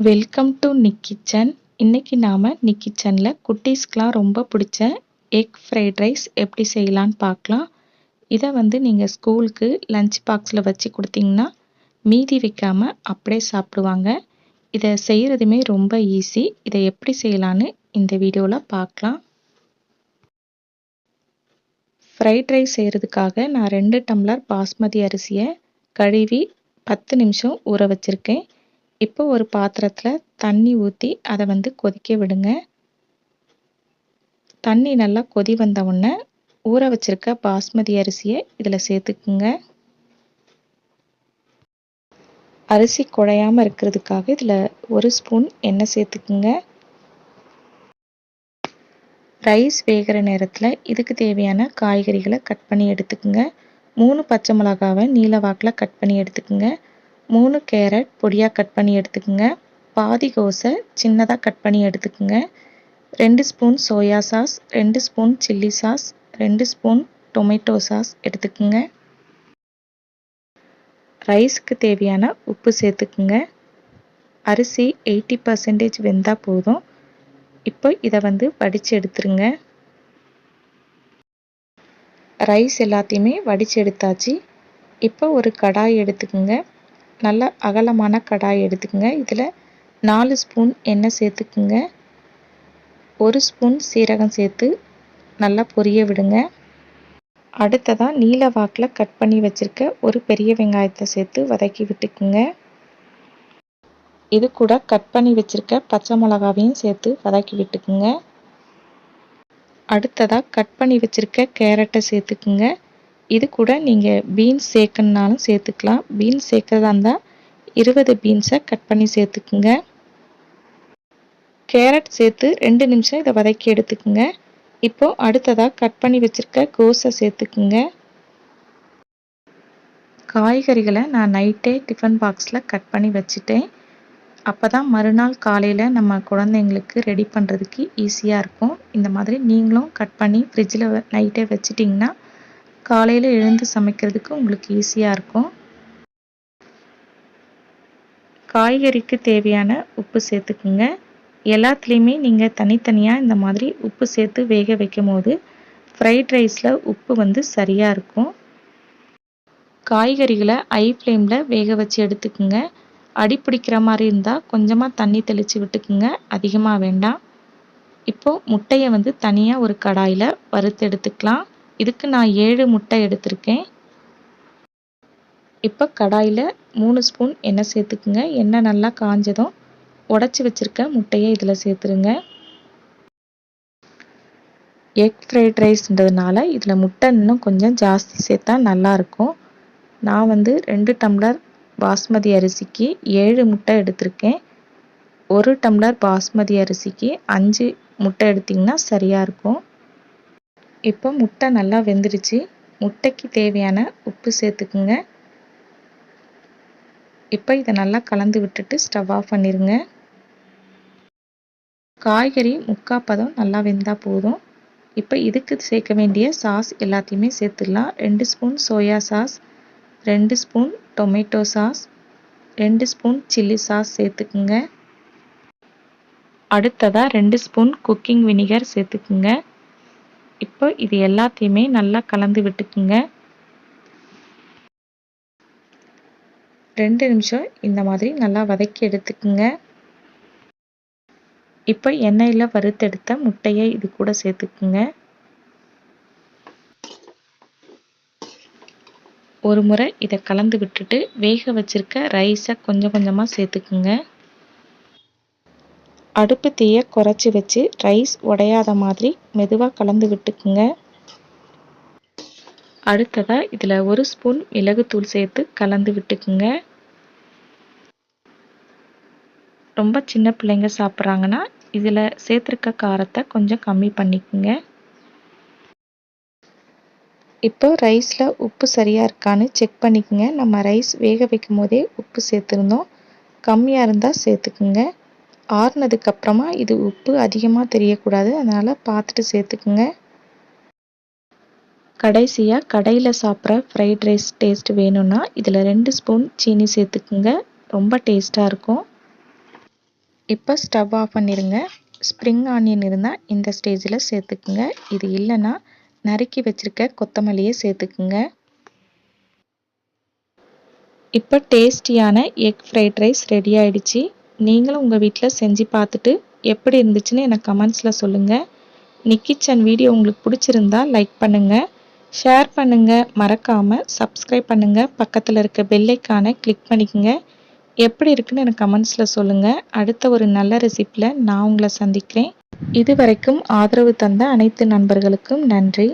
Welcome to Nick kitchen இன்றைக்கி நாம் நிக் கிச்சனில் குட்டீஸ்க்கெலாம் ரொம்ப பிடிச்ச எக் ஃப்ரைட் ரைஸ் எப்படி செய்யலான்னு பார்க்கலாம். இதை வந்து நீங்கள் ஸ்கூலுக்கு லஞ்ச் பாக்ஸில் வச்சு கொடுத்தீங்கன்னா மீதி வைக்காமல் அப்படியே சாப்பிடுவாங்க. இதை செய்கிறதுமே ரொம்ப ஈஸி இதை எப்படி செய்யலான்னு இந்த வீடியோவில் பார்க்கலாம். ஃப்ரைட் ரைஸ் செய்கிறதுக்காக நான் ரெண்டு டம்ளர் பாஸ்மதி அரிசியை கழுவி பத்து நிமிஷம் ஊற வச்சுருக்கேன். இப்போ ஒரு பாத்திரத்தில் தண்ணி ஊற்றி அதை வந்து கொதிக்க விடுங்க. தண்ணி நல்லா கொதி வந்த உடனே ஊற வச்சிருக்க பாஸ்மதி அரிசியை இதில் சேர்த்துக்குங்க. அரிசி குழையாமல் இருக்கிறதுக்காக இதில் ஒரு ஸ்பூன் எண்ணெய் சேர்த்துக்குங்க. ரைஸ் வேகிற நேரத்தில் இதுக்கு தேவையான காய்கறிகளை கட் பண்ணி எடுத்துக்குங்க. மூணு பச்சை மிளகாவை நீல வாக்கில் கட் பண்ணி எடுத்துக்குங்க. மூணு கேரட் பொடியாக கட் பண்ணி எடுத்துக்கோங்க. பாதி கோஸை சின்னதாக கட் பண்ணி எடுத்துக்கோங்க. ரெண்டு ஸ்பூன் சோயா சாஸ் ரெண்டு ஸ்பூன் சில்லி சாஸ் ரெண்டு ஸ்பூன் டொமேட்டோ சாஸ் எடுத்துக்கோங்க. ரைஸுக்கு தேவையான உப்பு சேர்த்துக்குங்க. அரிசி எயிட்டி பர்சன்டேஜ் வெந்தால் போதும். இப்போ இதை வந்து வடித்து எடுத்துருங்க. ரைஸ் எல்லாத்தையுமே வடித்து எடுத்தாச்சு. இப்போ ஒரு கடாய் எடுத்துக்கோங்க. நல்ல அகலமான கடாய் எடுத்துக்கோங்க. இதில் நாலு ஸ்பூன் எண்ணெய் சேர்த்துக்குங்க. ஒரு ஸ்பூன் சீரகம் சேர்த்து நல்லா பொரிய விடுங்க. அடுத்ததாக நீல வாக்கில் கட் பண்ணி வச்சுருக்க ஒரு பெரிய வெங்காயத்தை சேர்த்து வதக்கி விட்டுக்குங்க. இது கூட கட் பண்ணி வச்சுருக்க பச்சை மிளகாவையும் சேர்த்து வதக்கி விட்டுக்குங்க. அடுத்ததாக கட் பண்ணி வச்சுருக்க கேரட்டை சேர்த்துக்குங்க. இது கூட நீங்கள் பீன்ஸ் சேர்க்கணுனாலும் சேர்த்துக்கலாம். பீன்ஸ் சேர்க்குறதா இருந்தால் இருபது பீன்ஸை கட் பண்ணி சேர்த்துக்குங்க. கேரட் சேர்த்து ரெண்டு நிமிஷம் இதை வதக்கி எடுத்துக்குங்க. இப்போது அடுத்ததாக கட் பண்ணி வச்சுருக்க கோஸை சேர்த்துக்குங்க. காய்கறிகளை நான் நைட்டே டிஃபன் பாக்ஸில் கட் பண்ணி வச்சுட்டேன். அப்போ தான் மறுநாள் காலையில் நம்ம குழந்தைங்களுக்கு ரெடி பண்ணுறதுக்கு ஈஸியாக இருக்கும். இந்த மாதிரி நீங்களும் கட் பண்ணி ஃப்ரிட்ஜில் நைட்டே வச்சிட்டிங்கன்னா காலையில் எழுந்து சமைக்கிறதுக்கு உங்களுக்கு ஈஸியாக இருக்கும். காய்கறிக்கு தேவையான உப்பு சேர்த்துக்குங்க. எல்லாத்துலேயுமே நீங்கள் தனித்தனியாக இந்த மாதிரி உப்பு சேர்த்து வேக வைக்கும் போது ஃப்ரைட் ரைஸில் உப்பு வந்து சரியாக இருக்கும். காய்கறிகளை ஐ ஃப்ளேமில் வேக வச்சு எடுத்துக்குங்க. அடி பிடிக்கிற மாதிரி இருந்தால் கொஞ்சமாக தண்ணி தெளித்து விட்டுக்குங்க. அதிகமாக வேண்டாம். இப்போது முட்டையை வந்து தனியாக ஒரு கடாயில் வறுத்து எடுத்துக்கலாம். இதுக்கு நான் ஏழு முட்டை எடுத்திருக்கேன். இப்போ கடாயில் மூணு ஸ்பூன் எண்ணெய் சேர்த்துக்குங்க. எண்ணெய் நல்லா காஞ்சதும் உடச்சி வச்சுருக்க முட்டையை இதில் சேர்த்துருங்க. எக் ஃப்ரைட் ரைஸ்ன்றதுனால இதில் முட்டை இன்னும் கொஞ்சம் ஜாஸ்தி சேர்த்தா நல்லாயிருக்கும் நான் வந்து ரெண்டு டம்ளர் பாஸ்மதி அரிசிக்கு ஏழு முட்டை எடுத்திருக்கேன். ஒரு டம்ளர் பாஸ்மதி அரிசிக்கு அஞ்சு முட்டை எடுத்திங்கன்னா சரியாக இருக்கும். இப்போ முட்டை நல்லா வெந்துடுச்சு முட்டைக்கு தேவையான உப்பு சேர்த்துக்குங்க. இப்போ இதை நல்லா கலந்து விட்டுட்டு ஸ்டவ் ஆஃப் பண்ணிடுங்க காய்கறி முக்கால் பதம் நல்லா வெந்தால் போதும். இப்போ இதுக்கு சேர்க்க வேண்டிய சாஸ் எல்லாத்தையுமே சேர்த்துடலாம். ரெண்டு ஸ்பூன் சோயா சாஸ் ரெண்டு ஸ்பூன் டொமேட்டோ சாஸ் ரெண்டு ஸ்பூன் சில்லி சாஸ் சேர்த்துக்குங்க. அடுத்ததாக ரெண்டு ஸ்பூன் குக்கிங் வினிகர் சேர்த்துக்குங்க. இப்போ இது எல்லாத்தையுமே நல்லா கலந்து விட்டுக்குங்க. ரெண்டு நிமிஷம் இந்த மாதிரி நல்லா வதக்கி எடுத்துக்குங்க. இப்போ எண்ணெயில் வறுத்தெடுத்த முட்டையை இது கூட சேர்த்துக்குங்க. ஒரு முறை இதை கலந்து விட்டுட்டு வேக வச்சிருக்க ரைஸை கொஞ்சம் கொஞ்சமாக சேர்த்துக்குங்க. அடுப்பு தீயை குறைச்சி வச்சு ரைஸ் உடையாத மாதிரி மெதுவாக கலந்து விட்டுக்குங்க. அடுத்ததாக இதில் ஒரு ஸ்பூன் மிளகுத்தூள் சேர்த்து கலந்து விட்டுக்குங்க. ரொம்ப சின்ன பிள்ளைங்க சாப்பிட்றாங்கன்னா இதில் சேர்த்துருக்க காரத்தை கொஞ்சம் கம்மி பண்ணிக்கோங்க. இப்போ ரைஸில் உப்பு சரியாக இருக்கான்னு செக் பண்ணிக்கோங்க. நம்ம ரைஸ் வேக வைக்கும் போதே உப்பு சேர்த்துருந்தோம். கம்மியாக இருந்தால் சேர்த்துக்குங்க. ஆறுனதுக்கப்புறமா இது உப்பு அதிகமாக தெரியக்கூடாது. அதனால் பார்த்துட்டு சேர்த்துக்குங்க. கடைசியாக கடையில் சாப்பிட்ற ஃப்ரைட் ரைஸ் டேஸ்ட் வேணும்னா இதில் ரெண்டு ஸ்பூன் சீனி சேர்த்துக்குங்க. ரொம்ப டேஸ்ட்டாக இருக்கும். இப்போ ஸ்டவ் ஆஃப் பண்ணிடுங்க. ஸ்ப்ரிங் ஆனியன் இருந்தால் இந்த ஸ்டேஜில் சேர்த்துக்குங்க. இது இல்லைன்னா நறுக்கி வச்சுருக்க கொத்தமல்லியை சேர்த்துக்குங்க. இப்போ டேஸ்டியான எக் ஃப்ரைட் ரைஸ் ரெடி ஆயிடுச்சு. நீங்களும் உங்கள் வீட்டில் செஞ்சு பார்த்துட்டு எப்படி இருந்துச்சுன்னு எனக்கு கமெண்ட்ஸில் சொல்லுங்கள் நிக்கிச்சன் வீடியோ உங்களுக்கு பிடிச்சிருந்தா லைக் பண்ணுங்கள் ஷேர் பண்ணுங்கள் மறக்காமல் சப்ஸ்கிரைப் பண்ணுங்கள் பக்கத்தில் இருக்க பெல்லைக்கான கிளிக் பண்ணிக்கோங்க. எப்படி இருக்குன்னு எனக்கு கமெண்ட்ஸில் சொல்லுங்கள் அடுத்த ஒரு நல்ல ரெசிப்பியில் நான் உங்களை சந்திக்கிறேன். இது வரைக்கும் ஆதரவு தந்த அனைத்து நண்பர்களுக்கும் நன்றி.